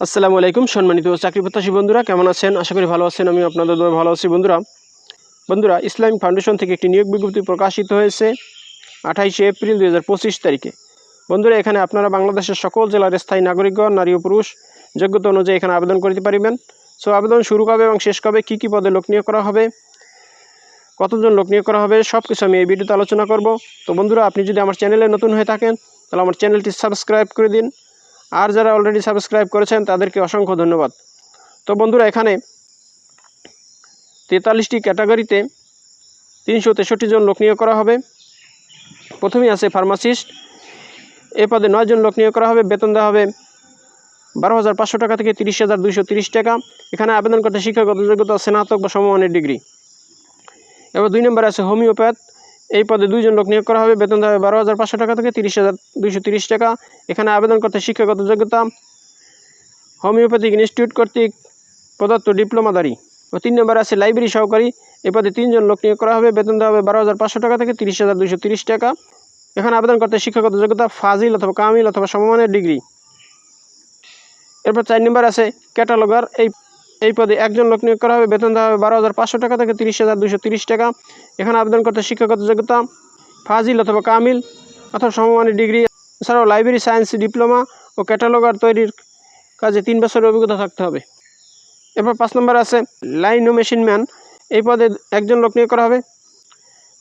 আসসালামু আলাইকুম সম্মানিত চাকরি প্রত্যাশী বন্ধুরা, কেমন আছেন? আশা করি ভালো আছেন আমি আপনাদের ভালো আছি। বন্ধুরা বন্ধুরা ইসলামিক ফাউন্ডেশন থেকে একটি নিয়োগ বিজ্ঞপ্তি প্রকাশিত হয়েছে আঠাইশে এপ্রিল দু হাজার পঁচিশ তারিখে। বন্ধুরা, এখানে আপনারা বাংলাদেশের সকল জেলার স্থায়ী নাগরিকগণ, নারী ও পুরুষ, যোগ্যতা অনুযায়ী এখানে আবেদন করতে পারবেন। সো, আবেদন শুরু কবে এবং শেষ কবে, কী কী পদে লোক নিয়োগ করা হবে, কতজন লোক নিয়োগ করা হবে সব কিছু আমি এই ভিডিওতে আলোচনা করব। তো বন্ধুরা, আপনি যদি আমার চ্যানেলে নতুন হয়ে থাকেন, তাহলে আমার চ্যানেলটি সাবস্ক্রাইব করে দিন। আর যারা অলরেডি সাবস্ক্রাইব করেছেন, তাদেরকে অসংখ্য ধন্যবাদ। তো বন্ধুরা, এখানে তেতাল্লিশটি ক্যাটাগরিতে তিনশো তেষট্টি জন লোক নিয়োগ করা হবে। প্রথমেই আছে ফার্মাসিস্ট এ পদে নয়জন লোক নিয়োগ করা হবে। বেতন দেওয়া হবে বারো হাজার পাঁচশো টাকা থেকে তিরিশ হাজার দুইশো তিরিশ টাকা। এখানে আবেদন করতে শিক্ষাগত যোগ্যতা স্নাতক বা সমমানের ডিগ্রি। এবার দুই নম্বরে আছে হোমিওপ্যাথ এই পদে দুইজন লোক নিয়োগ করা হবে। বেতন দেওয়া হবে বারো হাজার পাঁচশো টাকা থেকে তিরিশ হাজার দুইশো তিরিশ টাকা। এখানে আবেদন করতে শিক্ষাগত যোগ্যতা, হোমিওপ্যাথিক ইনস্টিটিউট কর্তৃক প্রদত্ত ডিপ্লোমাধারী ও তিন নম্বরে আছে লাইব্রেরি সহকারী। এই পদে তিনজন লোক নিয়োগ করা হবে। বেতন দেওয়া হবে বারো হাজার পাঁচশো টাকা থেকে তিরিশ হাজার দুইশো তিরিশ টাকা। এখানে আবেদন করতে শিক্ষাগত যোগ্যতা, ফাজিল অথবা কামিল অথবা সমমানের ডিগ্রি। এরপর চার নম্বর আছে ক্যাটালগার। এই এই পদে একজন লোক নিয়োগ করা হবে। বেতন দেওয়া হবে বারো হাজার পাঁচশো টাকা থেকে তিরিশ হাজার দুশো তিরিশ টাকা। এখানে আবেদন করতে শিক্ষাগত যোগ্যতা ফাজিল অথবা কামিল অথবা সমমানের ডিগ্রি এছাড়াও লাইব্রেরি সায়েন্স ডিপ্লোমা ও ক্যাটালগার তৈরির কাজে তিন বছরের অভিজ্ঞতা থাকতে হবে। এরপর পাঁচ নম্বর আছে, লাইন ও মেশিন ম্যান। এই পদে একজন লোক নিয়োগ করা হবে।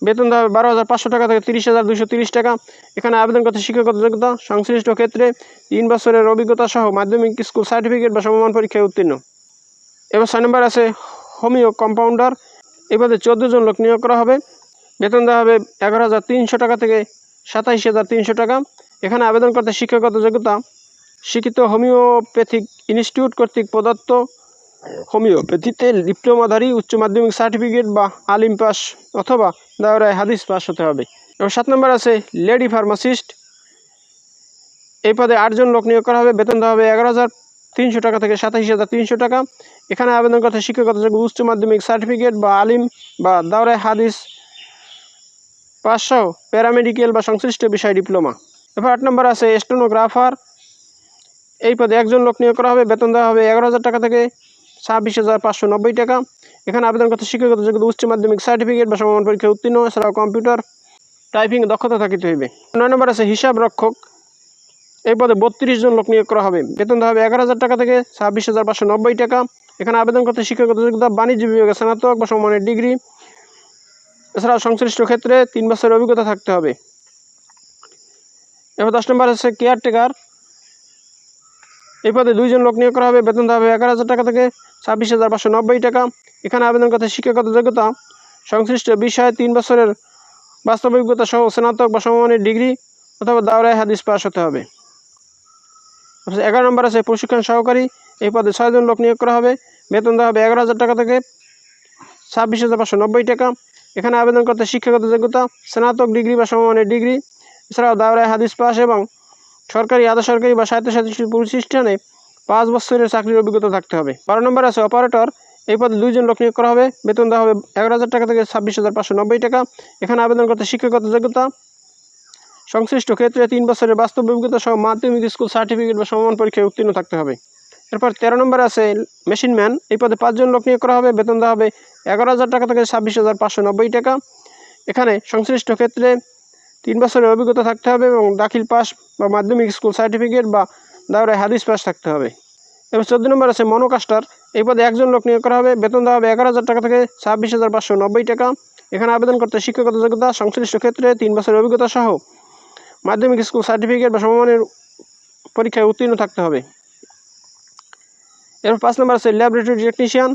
বেতন দেওয়া হবে বারো হাজার পাঁচশো টাকা থেকে তিরিশ হাজার দুশো তিরিশ টাকা। এখানে আবেদন করতে শিক্ষাগত যোগ্যতা সংশ্লিষ্ট ক্ষেত্রে তিন বছরের অভিজ্ঞতা সহ মাধ্যমিক স্কুল সার্টিফিকেট বা সমমান পরীক্ষায় উত্তীর্ণ। এবার ছয় নম্বর আছে হোমিও কম্পাউন্ডার। পদে চোদ্দ জন লোক নিয়োগ করা হবে। বেতন দেওয়া হবে এগারো হাজার তিনশো টাকা থেকে সাতাইশ হাজার তিনশো টাকা। এখানে আবেদন করতে শিক্ষাগত যোগ্যতা, শিক্ষিত হোমিওপ্যাথিক ইনস্টিটিউট কর্তৃক প্রদত্ত হোমিওপ্যাথিতে ডিপ্লোমাধারী, উচ্চ মাধ্যমিক সার্টিফিকেট বা আলিম পাস অথবা দাওরায় হাদিস পাস হতে হবে। এবং সাত নম্বর আছে লেডি ফার্মাসিস্ট। এই পদে আটজন লোক নিয়োগ করা হবে। বেতন দেওয়া হবে এগারো হাজার তিনশো টাকা থেকে সাতাইশ হাজার তিনশো টাকা। এখানে আবেদন করতে শিক্ষকতা যোগ্য, উচ্চ মাধ্যমিক সার্টিফিকেট বা আলিম বা দাওরায় হাদিস পাঁচশো, প্যারামেডিক্যাল বা সংশ্লিষ্ট বিষয় ডিপ্লোমা। এরপর আট নম্বর আছে স্টেনোগ্রাফার। এই পদে একজন লোক নিয়োগ করা হবে, বেতন দেওয়া হবে এগারো হাজার টাকা থেকে ছাব্বিশ হাজার পাঁচশো নব্বই টাকা। এখানে আবেদন করতে শিক্ষকতা যোগ্যতা উচ্চ মাধ্যমিক সার্টিফিকেট বা সমমান পরীক্ষায় উত্তীর্ণ, এছাড়াও কম্পিউটার টাইপিং দক্ষতা থাকিতে হইবে। নয় নম্বর আছে হিসাব রক্ষক এই পদে বত্রিশ জন লোক নিয়োগ করা হবে। বেতন হবে এগারো হাজার টাকা থেকে ছাব্বিশ হাজার পাঁচশো নব্বই টাকা। এখানে আবেদন করতে শিক্ষাগত যোগ্যতা, বাণিজ্য বিভাগে স্নাতক বা সমমানের ডিগ্রি। এছাড়াও সংশ্লিষ্ট ক্ষেত্রে তিন বছরের অভিজ্ঞতা থাকতে হবে। এবার দশ নম্বর আছে কেয়ারটেকার। এই পদে দুইজন লোক নিয়োগ করা হবে। বেতন হবে এগারো হাজার টাকা থেকে ছাব্বিশ হাজার পাঁচশো নব্বই টাকা। এখানে আবেদন করতে শিক্ষাগত যোগ্যতা, সংশ্লিষ্ট বিষয়ে তিন বছরের বাস্তব অভিজ্ঞতা সহ স্নাতক বা সমমানের ডিগ্রি অথবা দাওরায় হাদিস পাস হতে হবে। এগারো নম্বর আছে, প্রশিক্ষণ সহকারী। এই পদে ছয়জন লোক নিয়োগ করা হবে। বেতন দেওয়া হবে এগারো হাজার টাকা থেকে ছাব্বিশ হাজার পাঁচশো নব্বই টাকা। এখানে আবেদন করতে শিক্ষাগত যোগ্যতা, স্নাতক ডিগ্রি বা সমমানের ডিগ্রি, এছাড়াও দাওরায় হাদিস পাস এবং সরকারি আধা সরকারি বা স্বায়ত্তশাসিত প্রতিষ্ঠানে পাঁচ বছরের চাকরির অভিজ্ঞতা থাকতে হবে। বারো নম্বর আছে, অপারেটর। এই পদে দুইজন লোক নিয়োগ করা হবে। বেতন দেওয়া হবে এগারো হাজার টাকা থেকে ছাব্বিশ হাজার পাঁচশো নব্বই টাকা। এখানে আবেদন করতে শিক্ষাগত যোগ্যতা সংশ্লিষ্ট ক্ষেত্রে তিন বছরের বাস্তব অভিজ্ঞতা সহ মাধ্যমিক স্কুল সার্টিফিকেট বা সমমান পরীক্ষায় উত্তীর্ণ থাকতে হবে। এরপর তেরো নম্বর আছে মেশিন ম্যান। এই পদে পাঁচজন লোক নিয়োগ করা হবে। বেতন দেওয়া হবে এগারো হাজার টাকা থেকে ছাব্বিশ হাজার পাঁচশো নব্বই টাকা। এখানে সংশ্লিষ্ট ক্ষেত্রে তিন বছরের অভিজ্ঞতা থাকতে হবে এবং দাখিল পাস বা মাধ্যমিক স্কুল সার্টিফিকেট বা দাওরায় হাদিস পাস থাকতে হবে। এবং চোদ্দ নম্বর আছে মনোকাস্টার। এই পদে একজন লোক নিয়োগ করা হবে। বেতন দেওয়া হবে এগারো হাজার টাকা থেকে ছাব্বিশ হাজার পাঁচশো নব্বই টাকা। এখানে আবেদন করতে শিক্ষাগত যোগ্যতা সংশ্লিষ্ট ক্ষেত্রে তিন বছরের অভিজ্ঞতা সহ মাধ্যমিক স্কুল সার্টিফিকেট বা সমমানের পরীক্ষায় উত্তীর্ণ থাকতে হবে। এরপর পাঁচ নম্বর আছে, ল্যাবরেটরি টেকনিশিয়ান।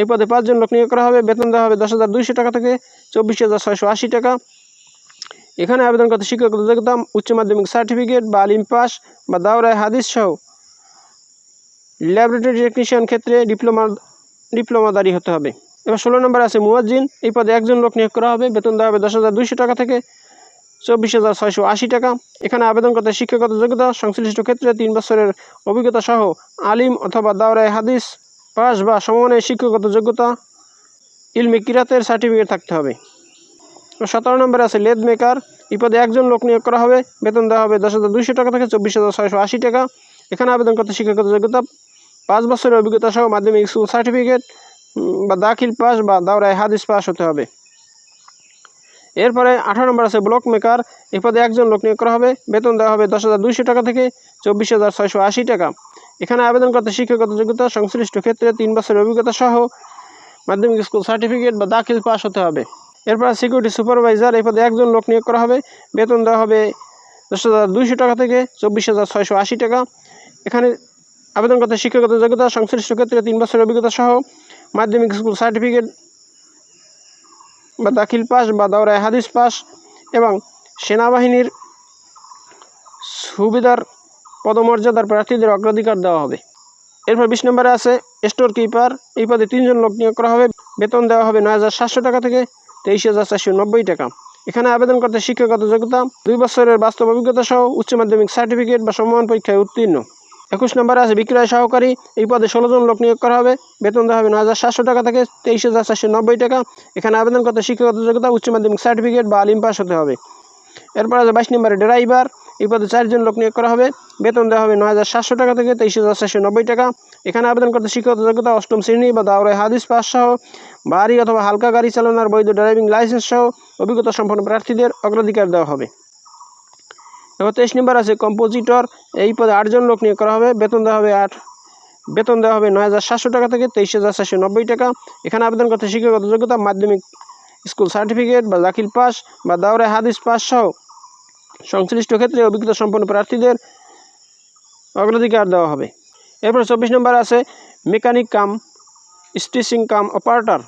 এই পদে পাঁচজন লোক নিয়োগ করা হবে। বেতন দেওয়া হবে দশ হাজার দুইশো টাকা থেকে চব্বিশ হাজার ছয়শো আশি টাকা। এখানে আবেদন করতে শিক্ষাগত যোগ্যতা, উচ্চ মাধ্যমিক সার্টিফিকেট বা আলিম পাস বা দাওরায় হাদিস সহ ল্যাবরেটরি টেকনিশিয়ান ক্ষেত্রে ডিপ্লোমা ডিপ্লোমাদারি হতে হবে। এবার ষোলো নম্বর আছে, মুয়াজ্জিন। এই পদে একজন লোক নিয়োগ করা হবে। বেতন দেওয়া হবে দশ হাজার দুইশো টাকা থেকে চব্বিশ হাজার ছয়শো আশি টাকা। এখানে আবেদন করতে শিক্ষাগত যোগ্যতা, সংশ্লিষ্ট ক্ষেত্রে তিন বছরের অভিজ্ঞতা সহ আলিম অথবা দাওরায় হাদিস, পাস বা সমমানের শিক্ষাগত যোগ্যতা, ইলমে কিরাতের সার্টিফিকেট থাকতে হবে। সতেরো নম্বরে আছে লেদ মেকার। এই পদে একজন লোক নিয়োগ করা হবে। বেতন দেওয়া হবে দশ হাজার দুইশো টাকা থেকে চব্বিশ হাজার ছয়শো আশি টাকা। এখানে আবেদন করতে শিক্ষাগত যোগ্যতা, পাঁচ বছরের অভিজ্ঞতা সহ মাধ্যমিক স্কুল সার্টিফিকেট বা দাখিল পাস বা দাওরায় হাদিস পাস হতে হবে। এরপরে আঠারো নম্বর আছে ব্লক মেকার এ পদে একজন লোক নিয়োগ করা হবে। বেতন দেওয়া হবে দশ হাজার দুইশো টাকা থেকে চব্বিশ হাজার ছয়শো আশি টাকা। এখানে আবেদন করতে শিক্ষাগত যোগ্যতা, সংশ্লিষ্ট ক্ষেত্রে তিন বছরের অভিজ্ঞতা সহ মাধ্যমিক স্কুল সার্টিফিকেট বা দাখিল পাস হতে হবে। এরপর সিকিউরিটি সুপারভাইজার এই পদে একজন লোক নিয়োগ করা হবে। বেতন দেওয়া হবে দশ হাজার দুইশো টাকা থেকে চব্বিশ হাজার ছয়শো আশি টাকা। এখানে আবেদন করতে শিক্ষাগত যোগ্যতা, সংশ্লিষ্ট ক্ষেত্রে তিন বছরের অভিজ্ঞতা সহ মাধ্যমিক স্কুল সার্টিফিকেট বা দাখিল পাস বা দাওরায় হাদিস পাস এবং সেনাবাহিনীর সুবিধার, পদমর্যাদার প্রার্থীদের অগ্রাধিকার দেওয়া হবে। এরপর বিশ নম্বরে আছে, স্টোর কিপার, এই পদে তিনজন লোক নিয়োগ করা হবে। বেতন দেওয়া হবে নয় হাজার সাতশো টাকা থেকে তেইশ হাজার চারশো নব্বই টাকা। এখানে আবেদন করতে শিক্ষাগত যোগ্যতা, দুই বছরের বাস্তব অভিজ্ঞতা সহ উচ্চ মাধ্যমিক সার্টিফিকেট বা সম্মান পরীক্ষায় উত্তীর্ণ। একুশ নম্বরে আছে বিক্রয় সহকারী। এই পদে ষোলো জন লোক নিয়োগ করা হবে। বেতন দেওয়া হবে নয় হাজার সাতশো টাকা থেকে তেইশ হাজার চারশো নব্বই টাকা। এখানে আবেদন করতে শিক্ষাগত যোগ্যতা, উচ্চ মাধ্যমিক সার্টিফিকেট বা আলিম পাস হতে হবে। এরপর আছে বাইশ নম্বরে ড্রাইভার। এই পদে চারজন লোক নিয়োগ করা হবে। বেতন দেওয়া হবে নয় হাজার সাতশো টাকা থেকে তেইশ হাজার চারশো নব্বই টাকা। এখানে আবেদন করতে শিক্ষাগত যোগ্যতা, অষ্টম শ্রেণি বা দাওরায় হাদিস পাস সহ ভারী অথবা হালকা গাড়ি চালানোর বৈধ ড্রাইভিং লাইসেন্স সহ অভিজ্ঞতা সম্পন্ন প্রার্থীদের অগ্রাধিকার দেওয়া হবে। এবার তেইশ নম্বর আছে কম্পোজিটর এই পদে আটজন লোক নিয়োগ করা হবে। বেতন দেওয়া হবে আট বেতন দেওয়া হবে নয় হাজার সাতশো টাকা থেকে তেইশ হাজার চারশো নব্বই টাকা। এখানে আবেদন করতে শিক্ষাগত যোগ্যতা, মাধ্যমিক স্কুল সার্টিফিকেট বা দাখিল পাস বা দাওরায় হাদিস পাস সহ সংশ্লিষ্ট ক্ষেত্রে অভিজ্ঞতা সম্পন্ন প্রার্থীদের অগ্রাধিকার দেওয়া হবে। এরপর চব্বিশ নম্বর আছে mechanic cum stitching cum operator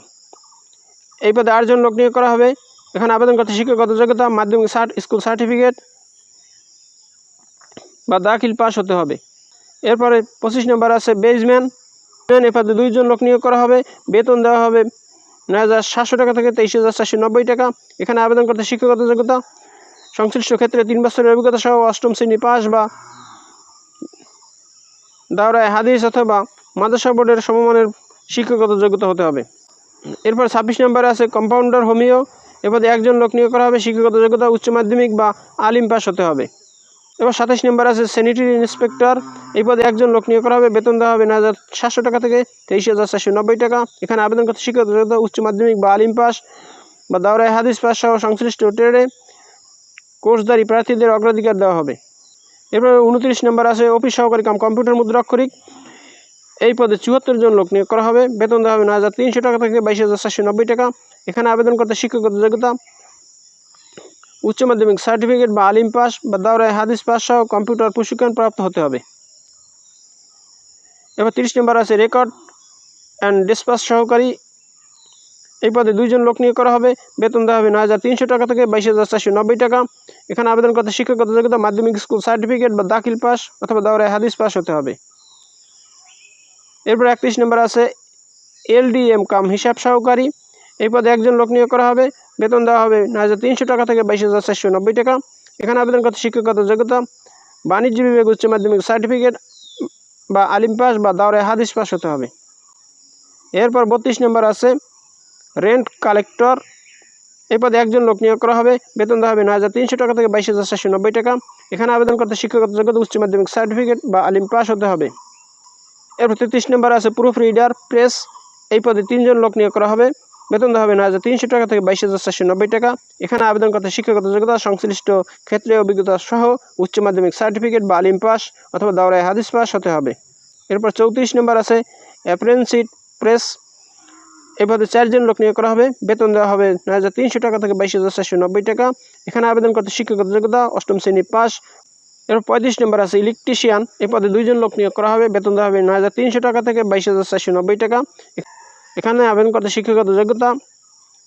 এই পদে আটজন লোক নিয়োগ করা হবে। এখানে আবেদন করতে শিক্ষাগত যোগ্যতা, মাধ্যমিক সার্ট স্কুল সার্টিফিকেট বা দাখিল পাস হতে হবে। এরপরে পঁচিশ নম্বর আছে বেজম্যান এ পদে দুইজন লোক নিয়োগ করা হবে। বেতন দেওয়া হবে নয় হাজার সাতশো টাকা থেকে তেইশ হাজার চারশো নব্বই টাকা। এখানে আবেদন করতে শিক্ষাগত যোগ্যতা, সংশ্লিষ্ট ক্ষেত্রে তিন বছরের অভিজ্ঞতা সহ অষ্টম শ্রেণি পাস বা দাওরায় হাদিস অথবা মাদ্রাসা বোর্ডের সমমানের শিক্ষাগত যোগ্যতা হতে হবে। এরপর ছাব্বিশ নম্বরে আছে কম্পাউন্ডার হোমিও। এরপরে একজন লোক নিয়োগ করা হবে। শিক্ষাগত যোগ্যতা, উচ্চ মাধ্যমিক বা আলিম পাস হতে হবে। এবার সাতাশ নম্বর আছে স্যানিটারি ইন্সপেক্টর এই পদে একজন লোক নিয়োগ করা হবে। বেতন দেওয়া হবে নয় হাজার সাতশো টাকা থেকে তেইশ হাজার চারশো নব্বই টাকা। এখানে আবেদন করতে শিক্ষাগত উচ্চ মাধ্যমিক বা আলিম পাস বা দাওরায় হাদিস পাস সহ সংশ্লিষ্ট ট্রেডে কোর্সধারী প্রার্থীদের অগ্রাধিকার দেওয়া হবে। এরপর উনত্রিশ নম্বর আছে অফিস সহকারী কাম কম্পিউটার মুদ্রাক্ষরিক। এই পদে চুয়াত্তর জন লোক নিয়োগ করা হবে। বেতন দেওয়া হবে নয় হাজার তিনশো টাকা থেকে বাইশ হাজার চারশো নব্বই টাকা। এখানে আবেদন করতে শিক্ষাগত যোগ্যতা উচ্চ মাধ্যমিক সার্টিফিকেট বা আলিম পাস বা দাওরায় হাদিস পাস সহ কম্পিউটার প্রশিক্ষণ প্রাপ্ত হতে হবে। এবার তিরিশ নম্বর আছে রেকর্ড অ্যান্ড ডিসপাস সহকারী। এই পদে দুইজন লোক নিয়োগ করা হবে। বেতন দেওয়া হবে নয় হাজার তিনশো টাকা থেকে বাইশ হাজার চারশো নব্বই টাকা। এখানে আবেদন করতে শিক্ষাগত যোগ্যতা মাধ্যমিক স্কুল সার্টিফিকেট বা দাখিল পাস অথবা দাওরায় হাদিস পাস হতে হবে। এরপর একত্রিশ নম্বর আছে এলডিএম কাম হিসাব সহকারী। এই পদে একজন লোক নিয়োগ করা হবে। বেতন দেওয়া হবে নয় হাজার তিনশো টাকা থেকে বাইশ হাজার চারশো নব্বই টাকা। এখানে আবেদন করতে শিক্ষাগত যোগ্যতা, বাণিজ্য বিভাগ, উচ্চ মাধ্যমিক সার্টিফিকেট বা আলিম পাস বা দাওরে হাদিস পাস হতে হবে। এরপর বত্রিশ নম্বর আছে রেন্ট কালেক্টর এই পদে একজন লোক নিয়োগ করা হবে। বেতন দেওয়া হবে নয় হাজার তিনশো টাকা থেকে বাইশ হাজার চারশো নব্বই টাকা। এখানে আবেদন করতে শিক্ষাগত যোগ্যতা, উচ্চ মাধ্যমিক সার্টিফিকেট বা আলিম পাস হতে হবে। এরপর তেত্রিশ নম্বর আছে প্রুফ রিডার প্রেস এই পদে তিনজন লোক নিয়োগ করা হবে। বেতন দেওয়া হবে নয় হাজার তিনশো টাকা থেকে বাইশ হাজার চারশো নব্বই টাকা। এখানে আবেদন করতে শিক্ষাগত যোগ্যতা, সংশ্লিষ্ট ক্ষেত্রে অভিজ্ঞতা সহ উচ্চ মাধ্যমিক সার্টিফিকেট বা আলিম পাস অথবা দাওরায় হাদিস পাস হতে হবে। এরপর চৌত্রিশ নম্বর আছে অ্যাপ্রেন্সিট প্রেস। পদে চারজন লোক নিয়োগ করা হবে। বেতন দেওয়া হবে নয় হাজার তিনশো টাকা থেকে বাইশ হাজার চারশো নব্বই টাকা। এখানে আবেদন করতে শিক্ষাগত যোগ্যতা, অষ্টম শ্রেণি পাস। এরপর পঁয়ত্রিশ নম্বর আছে, ইলেকট্রিশিয়ান। এই পদে দুইজন লোক নিয়োগ করা হবে। বেতন দেওয়া হবে নয় হাজার তিনশো টাকা থেকে বাইশ হাজার চারশো নব্বই টাকা। এখানে আবেদন করতে শিক্ষাগত যোগ্যতা,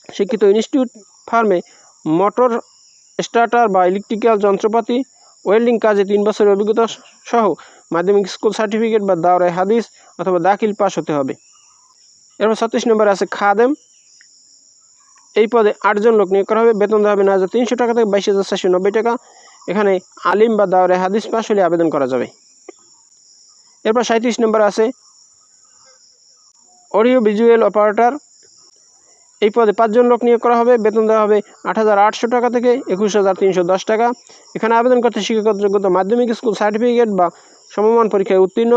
শিক্ষিত ইনস্টিটিউট ফার্মে মোটর স্টার্টার বা ইলেকট্রিক্যাল যন্ত্রপাতি ওয়েল্ডিং কাজে তিন বছরের অভিজ্ঞতা সহ মাধ্যমিক স্কুল সার্টিফিকেট বা দাওরায় হাদিস অথবা দাখিল পাস হতে হবে। এরপর ছত্রিশ নম্বর আছে খাদেম। এই পদে আটজন লোক নিয়োগ করা হবে। বেতন দেওয়া হবে নয় হাজার তিনশো টাকা থেকে বাইশ হাজার চারশো নব্বই টাকা। এখানে আলিম বা দাওরায় হাদিস পাস হলে আবেদন করা যাবে। এরপর সাঁত্রিশ নম্বর আছে অডিও ভিজুয়াল অপারেটর। এই পদে পাঁচজন লোক নিয়োগ করা হবে। বেতন দেওয়া হবে আট হাজার আটশো টাকা থেকে একুশ টাকা। এখানে আবেদন করতে শিক্ষাগত যোগ্যতা মাধ্যমিক স্কুল সার্টিফিকেট বা সমমান পরীক্ষায় উত্তীর্ণ।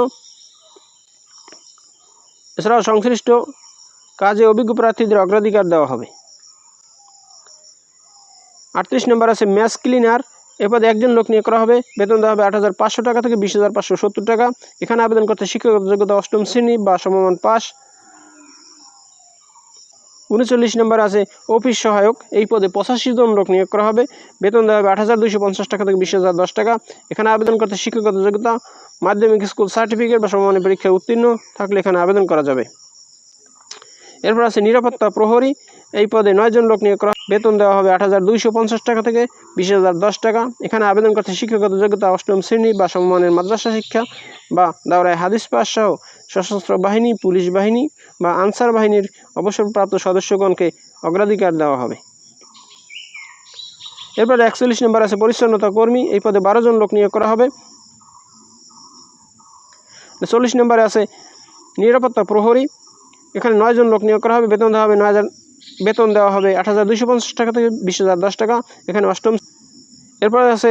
এছাড়াও সংশ্লিষ্ট কাজে অভিজ্ঞ প্রার্থীদের অগ্রাধিকার দেওয়া হবে। আটত্রিশ নম্বর আছে ম্যাচ ক্লিনার। এ পদে একজন লোক নিয়োগ করা হবে। বেতন দেওয়া হবে আট হাজার পাঁচশো টাকা থেকে বিশ টাকা। এখানে আবেদন করতে শিক্ষাগত যোগ্যতা অষ্টম শ্রেণি বা সমমান পাস উনচল্লিশ নম্বর আছে, অফিস সহায়ক, এই পদে পঁচাশি জন লোক নিয়োগ করা হবে। বেতন দেওয়া হবে আট হাজার পঞ্চাশ টাকা থেকে বিশ হাজার দশ টাকা। এখানে আবেদন করতে শিক্ষকতা যোগ্যতা, মাধ্যমিক স্কুল সার্টিফিকেট বা সমমানের পরীক্ষায় উত্তীর্ণ থাকলে এখানে আবেদন করা যাবে। এরপর আছে নিরাপত্তা প্রহরী। এই পদে নয়জন লোক নিয়োগ করা বেতন দেওয়া হবে আট হাজার দুইশো পঞ্চাশ টাকা থেকে বিশ হাজার দশ টাকা। এখানে আবেদন করতে শিক্ষাগত যোগ্যতা, অষ্টম শ্রেণি বা সমমানের মাদ্রাসা শিক্ষা বা দাওরায় হাদিস পাস সহ সশস্ত্র বাহিনী, পুলিশ বাহিনী বা আনসার বাহিনীর অবসরপ্রাপ্ত সদস্যগণকে অগ্রাধিকার দেওয়া হবে। এরপরে একচল্লিশ নম্বর আছে পরিচ্ছন্নতা কর্মী। এই পদে বারো জন লোক নিয়োগ করা হবে। চল্লিশ নম্বরে আছে নিরাপত্তা প্রহরী। এখানে নয়জন লোক নিয়োগ করা হবে, বেতন দেওয়া হবে নয় হাজার, বেতন দেওয়া হবে আট হাজার দুইশো পঞ্চাশ টাকা থেকে বিশ হাজার দশ টাকা। এখানে অষ্টম এরপরে আছে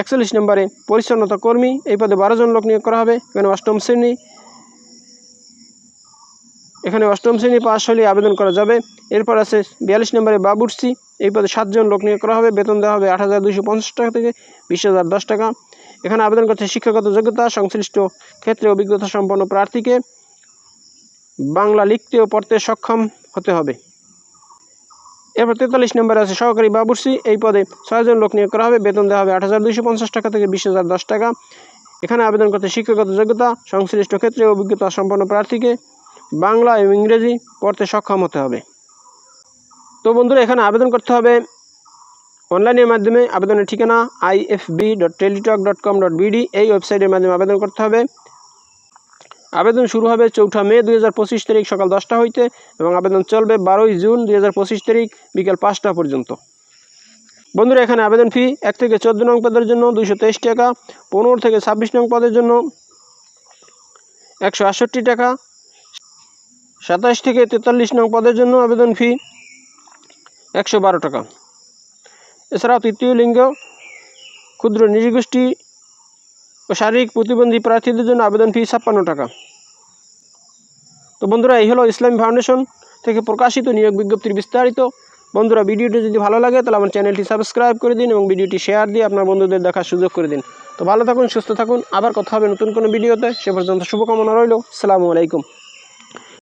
একচল্লিশ নম্বরে পরিচ্ছন্নতা কর্মী, এই পদে বারো জন লোক নিয়োগ করা হবে, এখানে অষ্টম শ্রেণি। এখানে অষ্টম শ্রেণি পাশ হলে আবেদন করা যাবে। এরপর আছে বিয়াল্লিশ নম্বরে বাবুর্চি, এই পদে সাতজন লোক নিয়োগ করা হবে, বেতন দেওয়া হবে আট হাজার দুশো পঞ্চাশ টাকা থেকে বিশ হাজার দশ টাকা। এখানে আবেদন করতে শিক্ষাগত যোগ্যতা, সংশ্লিষ্ট ক্ষেত্রে অভিজ্ঞতা সম্পন্ন প্রার্থীকে। বাংলা লিখতে ও পড়তে সক্ষম হতে হবে। এরপর তেতাল্লিশ নম্বরে আছে, সহকারী বাবুর্চি, এই পদে ছয়জন লোক নিয়োগ করা হবে, বেতন দেওয়া হবে আট হাজার দুইশো পঞ্চাশ টাকা থেকে বিশ টাকা। এখানে আবেদন করতে শিক্ষাগত যোগ্যতা, সংশ্লিষ্ট ক্ষেত্রে অভিজ্ঞতা সম্পন্ন প্রার্থীকে বাংলা এবং ইংরেজি পড়তে সক্ষম হতে হবে। তো বন্ধুরা, এখানে আবেদন করতে হবে অনলাইনের মাধ্যমে। আবেদনের ঠিকানা IFB dot Teletalk dot com dot BD, এই ওয়েবসাইটের মাধ্যমে আবেদন করতে হবে। আবেদন শুরু হবে চৌঠা মে দুই হাজার পঁচিশ তারিখ সকাল দশটা হইতে এবং আবেদন চলবে বারোই জুন দুই হাজার পঁচিশ তারিখ বিকেল পাঁচটা পর্যন্ত। বন্ধুরা, এখানে আবেদন ফি এক থেকে চোদ্দ নং পদের জন্য দুইশো তেইশ টাকা, পনেরো থেকে ছাব্বিশ নং পদের জন্য একশো আটষট্টি টাকা, সাতাশ থেকে তেতাল্লিশ নং পদের জন্য আবেদন ফি একশো বারো টাকা। এছাড়াও তৃতীয় লিঙ্গ, ক্ষুদ্র নৃগোষ্ঠী ও শারীরিক প্রতিবন্ধী প্রার্থীদের জন্য আবেদন ফি ছাপ্পান্ন টাকা। তো বন্ধুরা, এই হলো ইসলামী ফাউন্ডেশন থেকে প্রকাশিত নিয়োগ বিজ্ঞপ্তির বিস্তারিত। বন্ধুরা, ভিডিওটি যদি ভালো লাগে, তাহলে আমার চ্যানেলটি সাবস্ক্রাইব করে দিন এবং ভিডিওটি শেয়ার দিয়ে আপনার বন্ধুদের দেখার সুযোগ করে দিন। তো ভালো থাকুন, সুস্থ থাকুন। আবার কথা হবে নতুন কোনো ভিডিওতে। সে পর্যন্ত শুভকামনা রইল। সালামু আলাইকুম।